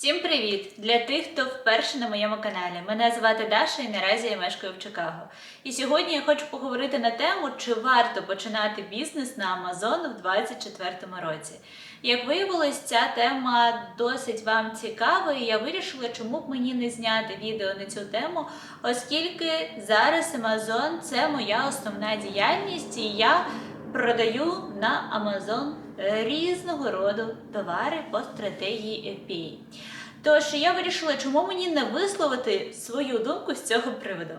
Всім привіт! Для тих, хто вперше на моєму каналі. Мене звати Даша і наразі я мешкаю в Чикаго. І сьогодні я хочу поговорити на тему, чи варто починати бізнес на Amazon в 2024 році. Як виявилось, ця тема досить вам цікава, і я вирішила, чому б мені не зняти відео на цю тему, оскільки зараз Amazon це моя основна діяльність, і я продаю на Amazon різного роду товари по стратегії FBA. Тож я вирішила, чому мені не висловити свою думку з цього приводу.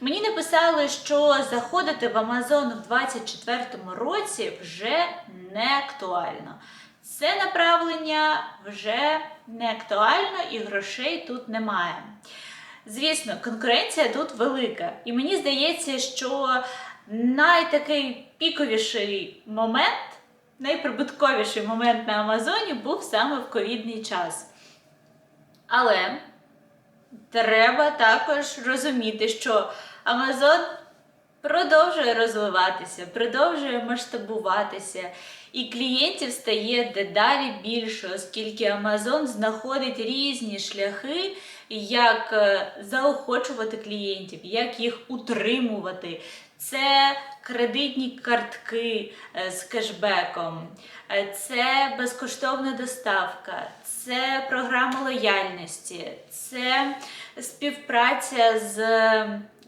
Мені написали, що заходити в Amazon в 2024 році вже не актуально. Це направлення вже не актуально і грошей тут немає. Звісно, конкуренція тут велика, і мені здається, що найтакий піковіший момент, найприбутковіший момент на Амазоні був саме в ковідний час. Але треба також розуміти, що Амазон продовжує розвиватися, продовжує масштабуватися, і клієнтів стає дедалі більше, оскільки Амазон знаходить різні шляхи, як е, заохочувати клієнтів, як їх утримувати. Це кредитні картки е, з кешбеком, е, це безкоштовна доставка, це програма лояльності, це співпраця з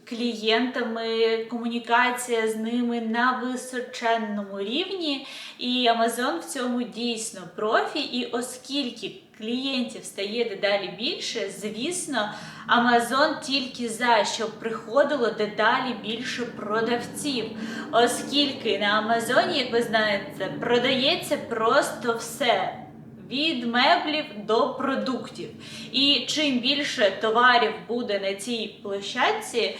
клієнтами, комунікація з ними на височенному рівні. І Amazon в цьому дійсно профі. І оскільки клієнтів стає дедалі більше, звісно, Amazon тільки за щоб приходило дедалі більше продавців, оскільки на Амазоні, як ви знаєте, продається просто все. Від меблів до продуктів. І чим більше товарів буде на цій площадці,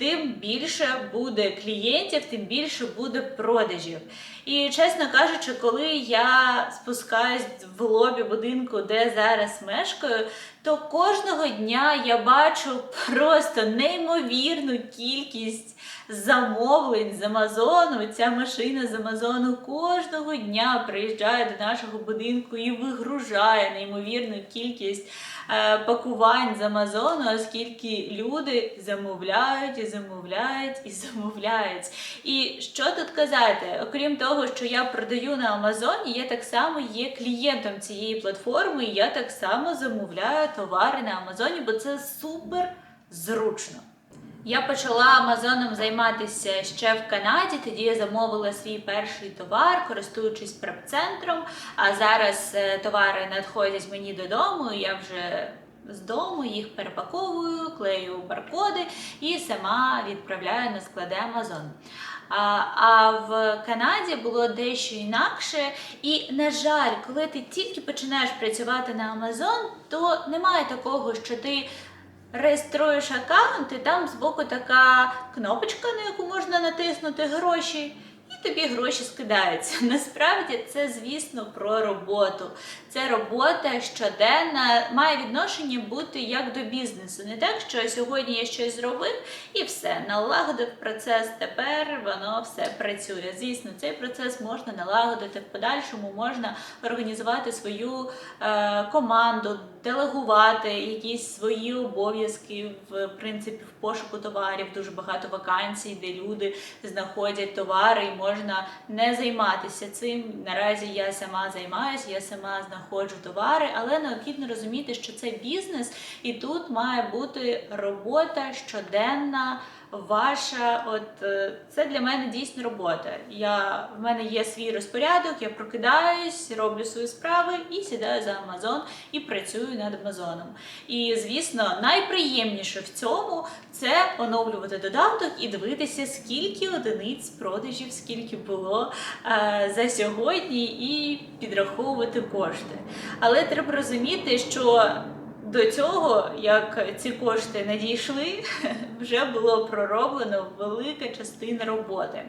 тим більше буде клієнтів, тим більше буде продажів. І чесно кажучи, коли я спускаюсь в лобі будинку, де зараз мешкаю, то кожного дня я бачу просто неймовірну кількість замовлень з Амазону. Ця машина з Амазону кожного дня приїжджає до нашого будинку і вигружає неймовірну кількість е, пакувань з Амазону, оскільки люди замовляють і замовляють і замовляють. І що тут казати? Окрім того, що я продаю на Амазоні, я так само є клієнтом цієї платформи, і я так само замовляю товари на Амазоні, бо це супер зручно. Я почала Амазоном займатися ще в Канаді. Тоді я замовила свій перший товар, користуючись преп-центром. А зараз е, товари надходять мені додому. Я вже з дому їх перепаковую, клею баркоди і сама відправляю на склади Амазон. А, в Канаді було дещо інакше. І, на жаль, коли ти тільки починаєш працювати на Амазон, то немає такого, що ти реєструєш аккаунт, і там збоку така кнопочка, на яку можна натиснути гроші. Тобі гроші скидаються. Насправді це, звісно, про роботу. Це робота щоденна, має відношення бути як до бізнесу. Не так, що сьогодні я щось зробив і все, налагодив процес. Тепер воно все працює. Звісно, цей процес можна налагодити в подальшому, можна організувати свою е, команду, делегувати якісь свої обов'язки в принципі в пошуку товарів. Дуже багато вакансій, де люди знаходять товари і можна не займатися цим. Наразі я сама займаюся, я сама знаходжу товари, але необхідно розуміти, що це бізнес, і тут має бути робота щоденна. Ваша, от е, це для мене дійсно робота. Я в мене є свій розпорядок, я прокидаюсь, роблю свої справи і сідаю за Амазон і працюю над Амазоном. І звісно, найприємніше в цьому це оновлювати додаток і дивитися, скільки одиниць продажів, скільки було е, за сьогодні, і підраховувати кошти. Але треба розуміти, що до цього, як ці кошти надійшли, вже було пророблено велика частина роботи.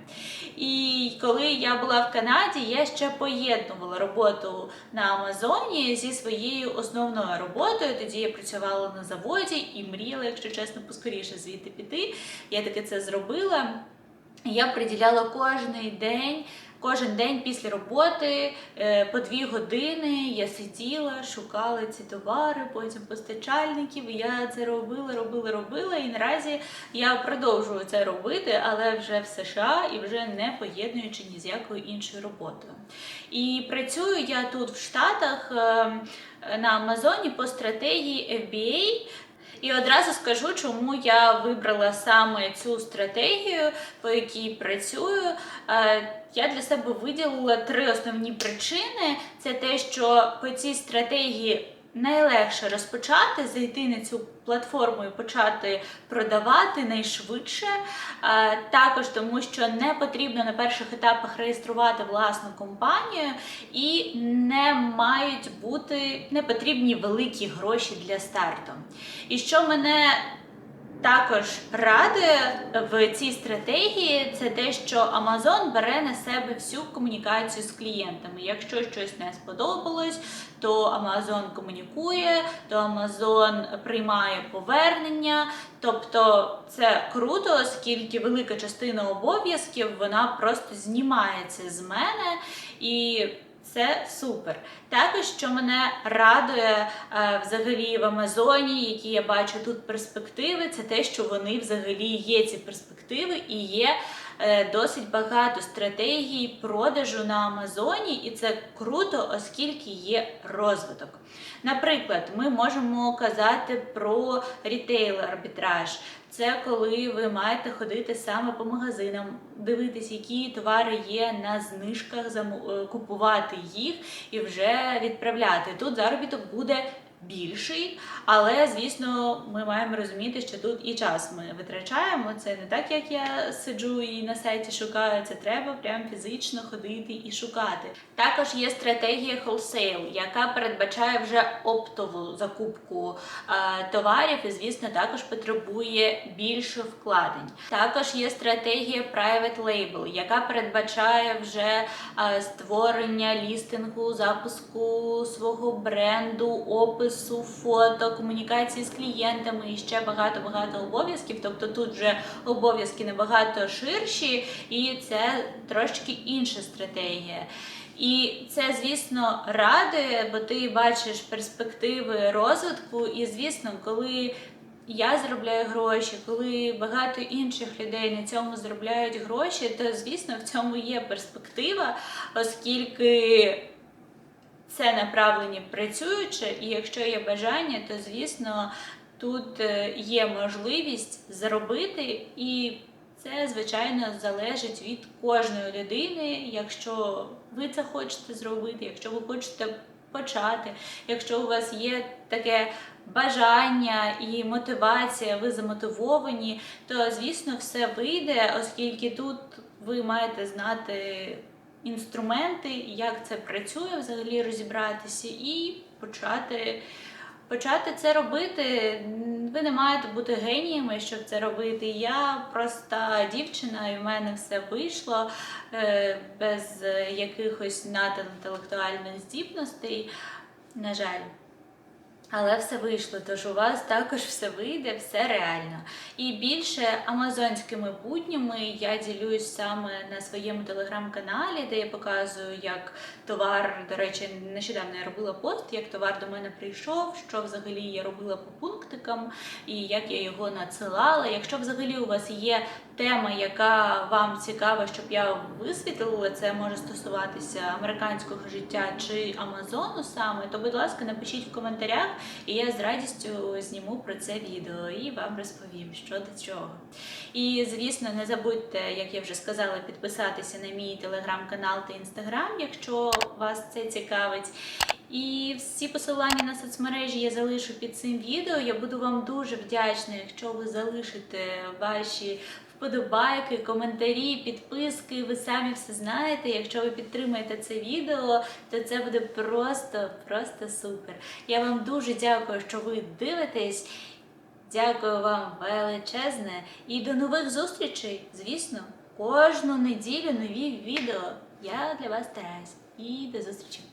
І коли я була в Канаді, я ще поєднувала роботу на Амазоні зі своєю основною роботою. Тоді я працювала на заводі і мріяла, якщо чесно, поскоріше звідти піти. Я таки це зробила. Я приділяла кожний день Кожен день після роботи е, по дві години я сиділа, шукала ці товари, потім постачальників. Я це робила, робила, робила. І наразі я продовжую це робити, але вже в США і вже не поєднуючи ні з якою іншою роботою. І працюю я тут в Штатах е, на Амазоні по стратегії FBA. І одразу скажу, чому я вибрала саме цю стратегію, по якій працюю. Е, Я для себе виділила три основні причини: це те, що по цій стратегії найлегше розпочати, зайти на цю платформу і почати продавати найшвидше. Е, Також тому, що не потрібно на перших етапах реєструвати власну компанію і не мають бути не потрібні великі гроші для старту. І що мене також радує в цій стратегії, це те, що Amazon бере на себе всю комунікацію з клієнтами. Якщо щось не сподобалось, то Amazon комунікує, то Amazon приймає повернення. Тобто це круто, оскільки велика частина обов'язків вона просто знімається з мене і. Це супер. Також, що мене радує е, взагалі в Амазоні, які я бачу тут перспективи, це те, що вони взагалі є ці перспективи і є е, досить багато стратегій продажу на Амазоні, і це круто, оскільки є розвиток. Наприклад, ми можемо казати про рітейл арбітраж. Це коли ви маєте ходити саме по магазинам, дивитись, які товари є на знижках, е, купувати їх і вже відправляти. Тут заробіток буде більший, але звісно, ми маємо розуміти, що тут і час ми витрачаємо. Це не так, як я сиджу і на сайті шукаю. Це треба прям фізично ходити і шукати. Також є стратегія wholesale, яка передбачає вже оптову закупку е, товарів, і звісно, також потребує більше вкладень. Також є стратегія private label, яка передбачає вже е, створення лістингу, запуску свого бренду, опису, фото, комунікації з клієнтами і ще багато-багато обов'язків. Тобто тут вже обов'язки набагато ширші, і це трошки інша стратегія. І це, звісно, радує, бо ти бачиш перспективи розвитку, і звісно, коли я заробляю гроші, коли багато інших людей на цьому заробляють гроші, то звісно в цьому є перспектива, оскільки це направлення працююче, і якщо є бажання, то звісно тут е, є можливість заробити, і це звичайно залежить від кожної людини. Якщо ви це хочете зробити, якщо ви хочете почати, якщо у вас є таке бажання і мотивація, ви замотивовані, то звісно все вийде, оскільки тут ви маєте знати інструменти, як це працює, взагалі розібратися і почати. Почати це робити, ви не маєте бути геніями, щоб це робити. Я проста дівчина, і в мене все вийшло е, без якихось надінтелектуальних здібностей. На жаль. Але все вийшло, тож у вас також все вийде, все реально. І більше амазонськими буднями я ділюсь саме на своєму телеграм-каналі, де я показую, як товар, до речі, нещодавно я робила пост, як товар до мене прийшов, що взагалі я робила по пунктикам і як я його надсилала. Якщо взагалі у вас є тема, яка вам цікава, щоб я висвітлила, це може стосуватися американського життя чи Амазону саме, то, будь ласка, напишіть в коментарях, і я з радістю зніму про це відео і вам розповім, що до чого. І, звісно, не забудьте, як я вже сказала, підписатися на мій телеграм-канал та інстаграм, якщо вас це цікавить. І всі посилання на соцмережі я залишу під цим відео. Я буду вам дуже вдячна, якщо ви залишите ваші вподобайки, коментарі, підписки. Ви самі все знаєте. Якщо ви підтримаєте це відео, то це буде просто, просто супер. Я вам дуже дякую, що ви дивитесь. Дякую вам величезне і до нових зустрічей. Звісно, кожну неділю нові відео. Я для вас стараюсь. І до зустрічі!